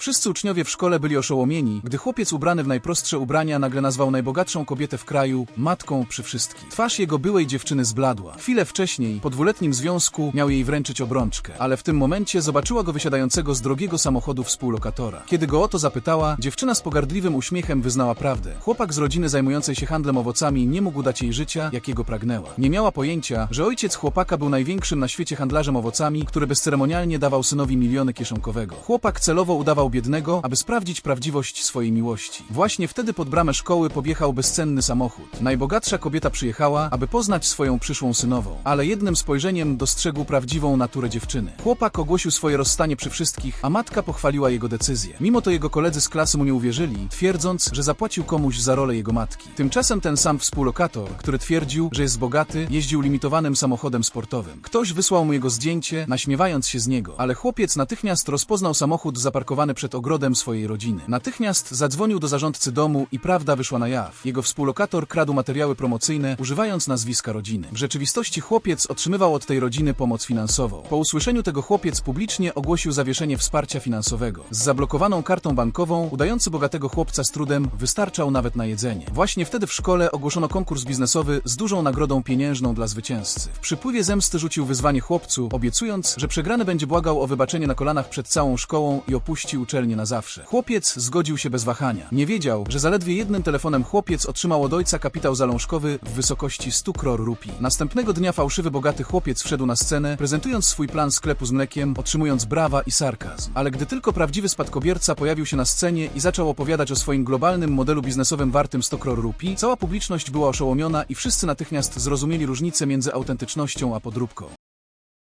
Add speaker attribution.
Speaker 1: Wszyscy uczniowie w szkole byli oszołomieni, gdy chłopiec ubrany w najprostsze ubrania nagle nazwał najbogatszą kobietę w kraju matką przy wszystkich. Twarz jego byłej dziewczyny zbladła. Chwilę wcześniej, po dwuletnim związku, miał jej wręczyć obrączkę, ale w tym momencie zobaczyła go wysiadającego z drogiego samochodu współlokatora. Kiedy go o to zapytała, dziewczyna z pogardliwym uśmiechem wyznała prawdę. Chłopak z rodziny zajmującej się handlem owocami nie mógł dać jej życia, jakiego pragnęła. Nie miała pojęcia, że ojciec chłopaka był największym na świecie handlarzem owocami, który bezceremonialnie dawał synowi miliony kieszonkowego. Chłopak celowo udawał biednego, aby sprawdzić prawdziwość swojej miłości. Właśnie wtedy pod bramę szkoły podjechał bezcenny samochód. Najbogatsza kobieta przyjechała, aby poznać swoją przyszłą synową, ale jednym spojrzeniem dostrzegł prawdziwą naturę dziewczyny. Chłopak ogłosił swoje rozstanie przy wszystkich, a matka pochwaliła jego decyzję. Mimo to jego koledzy z klasy mu nie uwierzyli, twierdząc, że zapłacił komuś za rolę jego matki. Tymczasem ten sam współlokator, który twierdził, że jest bogaty, jeździł limitowanym samochodem sportowym. Ktoś wysłał mu jego zdjęcie, naśmiewając się z niego, ale chłopiec natychmiast rozpoznał samochód zaparkowany przed ogrodem swojej rodziny. Natychmiast zadzwonił do zarządcy domu i prawda wyszła na jaw. Jego współlokator kradł materiały promocyjne, używając nazwiska rodziny. W rzeczywistości chłopiec otrzymywał od tej rodziny pomoc finansową. Po usłyszeniu tego chłopiec publicznie ogłosił zawieszenie wsparcia finansowego. Z zablokowaną kartą bankową udający bogatego chłopca z trudem wystarczał nawet na jedzenie. Właśnie wtedy w szkole ogłoszono konkurs biznesowy z dużą nagrodą pieniężną dla zwycięzcy. W przypływie zemsty rzucił wyzwanie chłopcu, obiecując, że przegrany będzie błagał o wybaczenie na kolanach przed całą szkołą i opuści uczelnię na zawsze. Chłopiec zgodził się bez wahania. Nie wiedział, że zaledwie jednym telefonem chłopiec otrzymał od ojca kapitał zalążkowy w wysokości 100 kror rupii. Następnego dnia fałszywy bogaty chłopiec wszedł na scenę, prezentując swój plan sklepu z mlekiem, otrzymując brawa i sarkazm. Ale gdy tylko prawdziwy spadkobierca pojawił się na scenie i zaczął opowiadać o swoim globalnym modelu biznesowym wartym 100 kror rupii, cała publiczność była oszołomiona i wszyscy natychmiast zrozumieli różnicę między autentycznością a podróbką.